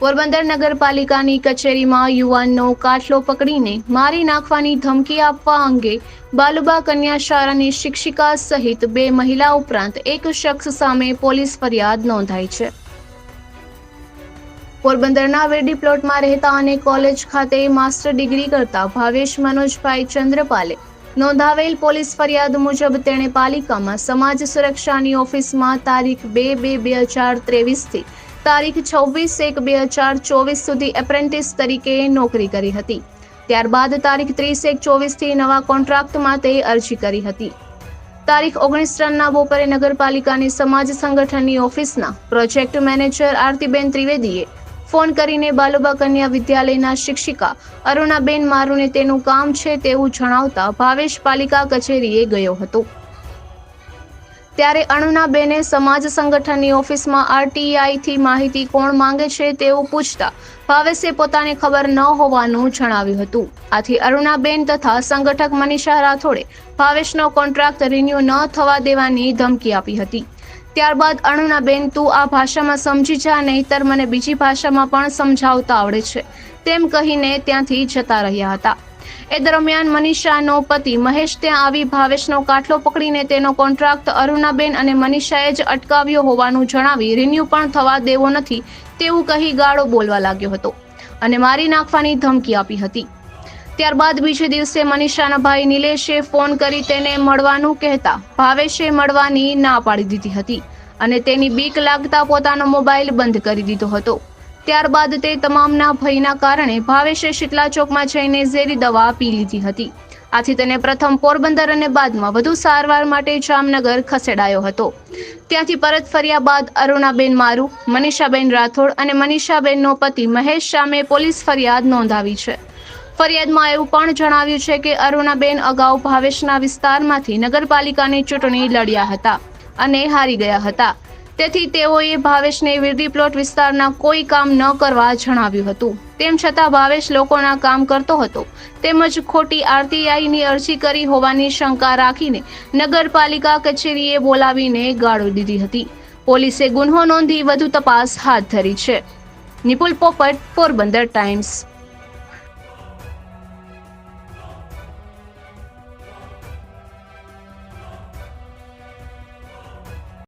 પોરબંદર નગરપાલિકાની કચેરીમાં યુવાનનો કાટલો પકડીને મારી નાખવાની ધમકી આપવા અંગે બાલુબા કન્યા શાળાની શિક્ષિકા સહિત બે મહિલા ઉપરાંત એક શખ્સ સામે પોલીસ ફરિયાદ નોંધાઈ છે. પોરબંદરના વેડી પ્લોટમાં રહેતા અને કોલેજ ખાતે માસ્ટર ડિગ્રી કરતા ભાવેશ મનોજભાઈ ચંદ્રપાલે નોંધાવેલ પોલીસ ફરિયાદ મુજબ તેણે પાલિકામાં સમાજ સુરક્ષાની ઓફિસમાં તારીખ બે બે બે હજાર ત્રેવીસથી તારીખ છવ્વીસ એક બે હજાર ચોવીસ સુધી એપ્રેન્ટિસ તરીકે નોકરી કરી હતી. ત્યારબાદ તારીખ ત્રીસ એક ચોવીસથી નવા કોન્ટ્રાક્ટમાં તે અરજી કરી હતી. તારીખ ઓગણીસ રનના બપોરે નગરપાલિકાની સમાજ સંગઠનની ઓફિસના પ્રોજેક્ટ મેનેજર આરતીબેન ત્રિવેદીએ ફોન કરીને બાલુબા કન્યા વિદ્યાલયના શિક્ષિકા અરુણાબેન મારુને તેનું કામ છે તેવું જણાવતા ભાવેશ પાલિકા કચેરીએ ગયો હતો. ત્યારે અણુનાબેને સમાજ સંગઠનની ઓફિસમાં આરટીઆઈથી માહિતી કોણ માંગે છે તેવું પૂછતા ભાવેશે પોતાને ખબર ન હોવાનું જણાવ્યું હતું. આથી અરુણાબેન તથા સંગઠક મનીષા રાઠોડે ભાવેશનો કોન્ટ્રાક્ટ રિન્યુ ન થવા દેવાની ધમકી આપી હતી. ત્યારબાદ અરુણાબેન તું આ ભાષામાં સમજી જા, નહીતર મને બીજી ભાષામાં પણ સમજાવતા આવડે છે. તેમ કહીને ત્યાંથી જતા રહ્યા હતા. એ દરમિયાન મનીષાનો પતિ મહેશ ત્યાં આવી ભાવેશનો કાટલો પકડીને તેનો કોન્ટ્રાક્ટ અરુણાબેન અને મનીષાએ જ અટકાવ્યો હોવાનું જણાવી રિન્યુ પણ થવા દેવો નથી તેવું કહી ગાળો બોલવા લાગ્યો હતો અને મારી નાખવાની ધમકી આપી હતી. ત્યારબાદ બીજે દિવસે મનીષાના ભાઈ નિલેશે ફોન કરી તેને મળવાનું કહેતા ભાવેશે મળવાની ના પાડી દીધી હતી અને તેની બીક લાગતા પોતાનો મોબાઈલ બંધ કરી દીધો હતો. ત્યારબાદ તે તમામના ભયના કારણે ભાવેશે શીતલા ચોકમાં જઈને ઝેરી દવા પી લીધી હતી. આથી તેને પ્રથમ પોરબંદર અને બાદમાં વધુ સારવાર માટે જામનગર ખસેડાયો હતો. ત્યાંથી પરત ફર્યા બાદ અરુણાબેન મારુ, મનીષાબેન રાઠોડ અને મનીષાબેનનો પતિ મહેશ શામે પોલીસ ફરિયાદ નોંધાવી છે. ફરિયાદમાં એવું પણ જણાવ્યું છે કે અરુણાબેન અગાઉ ભાવેશના વિસ્તારમાંથી નગરપાલિકાની ચૂંટણી લડ્યા હતા અને હારી ગયા હતા. તેથી તેઓએ ભાવેશને વિરડી પ્લોટ વિસ્તારના કોઈ કામ ન કરવા જણાવ્યું હતું. તેમ છતાં ભાવેશ લોકોના કામ કરતો હતો. તેમજ ખોટી આરટીઆઈની અરજી કરી હોવાની શંકા રાખીને નગરપાલિકા કચેરીએ બોલાવીને ગાળો દીધી હતી. પોલીસે ગુન્હો નોંધી વધુ તપાસ હાથ ધરી છે. નિપુલ પોપટ, પોરબંદર ટાઈમ્સ.